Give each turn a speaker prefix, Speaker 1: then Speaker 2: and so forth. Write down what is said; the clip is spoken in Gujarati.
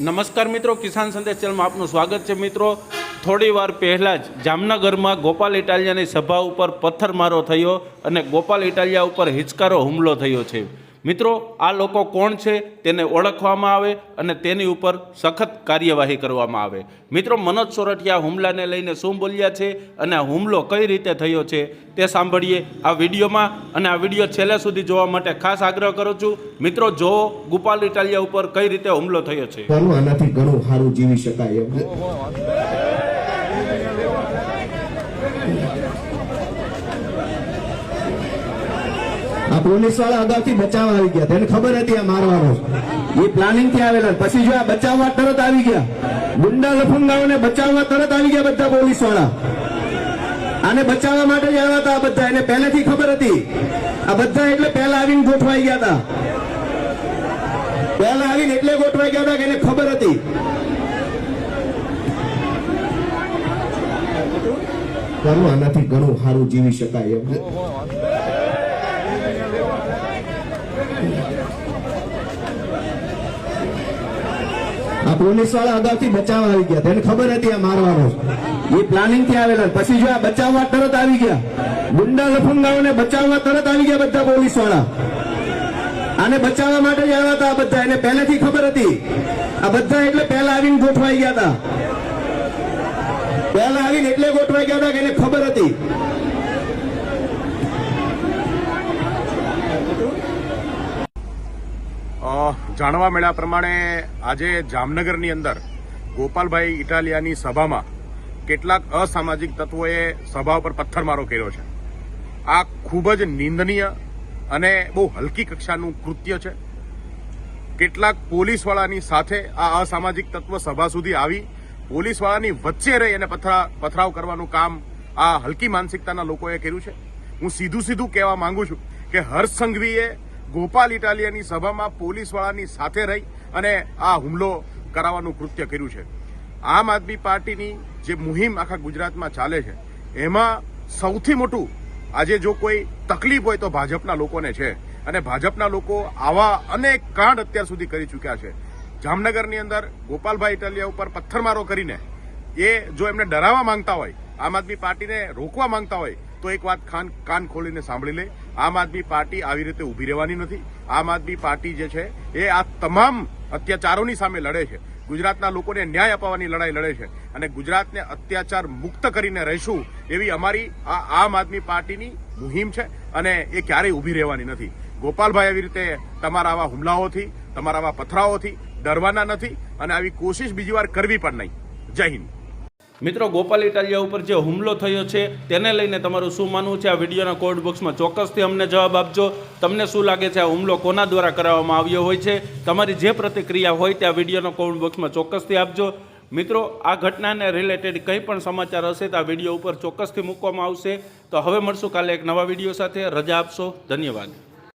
Speaker 1: નમસ્કાર મિત્રો, કિસાન સંદેશ ચેનલમાં આપનું સ્વાગત છે. મિત્રો, થોડી વાર પહેલાં જ જામનગરમાં ગોપાલ ઇટાલિયાની સભા ઉપર પથ્થરમારો થયો અને ગોપાલ ઇટાલિયા ઉપર હિચકારો હુમલો થયો છે. મિત્રો આ લોકો કોણ છે તેને ઓળખવામાં આવે અને તેની ઉપર સખત કાર્યવાહી કરવામાં આવે. મિત્રો મનોજ સોરઠિયા હુમલાને લઈને શું બોલ્યા છે અને આ હુમલો કઈ રીતે થયો છે તે સાંભળીએ આ વિડીયોમાં અને આ વીડિયો છેલ્લે સુધી જોવા માટે ખાસ આગ્રહ કરું છું. મિત્રો જો ગોપાલ ઇટાલિયા ઉપર કઈ રીતે હુમલો થયો છે.
Speaker 2: આનાથી ઘણું સારું જીવી શકાય. આ પોલીસવાળા અગાઉથી બચાવવા આવી ગયા. તેને ખબર હતી આ મારવાનો. એ પ્લાનિંગથી આવેલા. પછી જો આ બચાવવા તરત આવી ગયા. ગુંડા લફંગાઓને બચાવવા તરત આવી ગયા બધા પોલીસવાળા આને બચાવવા માટે જ આવ્યા હતા આ બધા. એને પહેલેથી ખબર હતી. આ બધા એટલે પહેલા આવીને ગોઠવાઈ ગયા હતા. પહેલા આવીને એટલે ગોઠવાઈ ગયા હતા કે એને ખબર હતી. કરવું આનાથી ઘણું સારું જીવી શકાય એમ. આ પોલીસવાળા અગાઉથી બચાવવા આવી ગયા. તેને ખબર હતી આ મારવાનો. એ પ્લાનિંગથી આવેલા. પછી જો આ બચાવવા તરત આવી ગયા. ગુંડા લફંગાઓને બચાવવા તરત આવી ગયા બધા પોલીસવાળા આને બચાવવા માટે જ આવ્યા હતા બધા. એને પહેલેથી ખબર હતી. આ બધા એટલે પહેલા આવીને ગોઠવાઈ ગયા હતા. પહેલા આવીને એટલે ગોઠવાઈ ગયા હતા કે એને ખબર હતી.
Speaker 3: જાણવા મળ્યા પ્રમાણે આજે જામનગરની અંદર ગોપાલભાઈ ઇટાલિયાની સભામાં કેટલાક અસામાજિક તત્વોએ સભા ઉપર પથ્થરમારો કર્યો છે. આ ખૂબ જ નિંદનીય અને બહુ હલકી કક્ષાનું કૃત્ય છે. કેટલાક પોલીસવાળાની સાથે આ અસામાજિક તત્વ સભા સુધી આવી. પોલીસવાળાની વચ્ચે રહી અને પથરા, પથરાવ કરવાનું કામ આ હલકી માનસિકતાના લોકોએ કર્યું છે. હું સીધું સીધું કહેવા માંગુ છું કે હર્ષ સંઘવીએ ગોપાલ ઇટાલિયાની સભામાં પોલીસવાળાની સાથે રહી અને આ હુમલો કરાવવાનું કૃત્ય કર્યું છે. આમ આદમી પાર્ટીની જે મુહિમ આખા ગુજરાતમાં ચાલે છે, એમાં સૌથી મોટું આજે જો કોઈ તકલીફ હોય તો ભાજપના લોકોને છે. અને ભાજપના લોકો આવા અનેક કાંડ અત્યાર સુધી કરી ચૂક્યા છે. જામનગરની અંદર ગોપાલભાઈ ઇટાલિયા ઉપર પથ્થરમારો કરીને એ જો એમને ડરાવવા માંગતા હોય, આમ આદમી પાર્ટીને રોકવા માંગતા હોય, તો એક વાત ખાન કાન ખોલીને સાંભળી લે. આમ આદમી પાર્ટી આવી રીતે ઊભી રહેવાની નથી. આમ આદમી પાર્ટી જે છે, એ આ તમામ અત્યાચારોની સામે લડે છે. ગુજરાતના લોકોને ન્યાય અપાવવાની લડાઈ લડે છે અને ગુજરાતને અત્યાચાર મુક્ત કરીને રહીશું એવી અમારી આ આમ આદમી પાર્ટીની મુહિમ છે અને એ ક્યારેય ઊભી રહેવાની નથી. ગોપાલભાઈ આવી રીતે તમારા આવા હુમલાઓથી, તમારા આવા પથરાઓથી ડરવાના નથી અને આવી કોશિશ બીજી વાર કરવી પણ નહીં. જય હિન્દ.
Speaker 1: મિત્રો, ગોપાલ ઇટાલિયા ઉપર જે હુમલો થયો છે, તેને લઈને તમારું શું માનવું છે? આ વિડીયોના કોડ બોક્સમાં ચોક્કસથી અમને જવાબ આપજો. તમને શું લાગે છે, આ હુમલો કોના દ્વારા કરાવવામાં આવ્યો હોય છે? તમારી જે પ્રતિક્રિયા હોય તે આ વિડીયોના કોડ બોક્સમાં ચોક્કસથી આપજો. મિત્રો, આ ઘટનાને રિલેટેડ કંઈ પણ સમાચાર હશે તો આ વીડિયો ઉપર ચોક્કસથી મૂકવામાં આવશે. તો હવે મળશું કાલે એક નવા વીડિયો સાથે. રજા આપશો. ધન્યવાદ.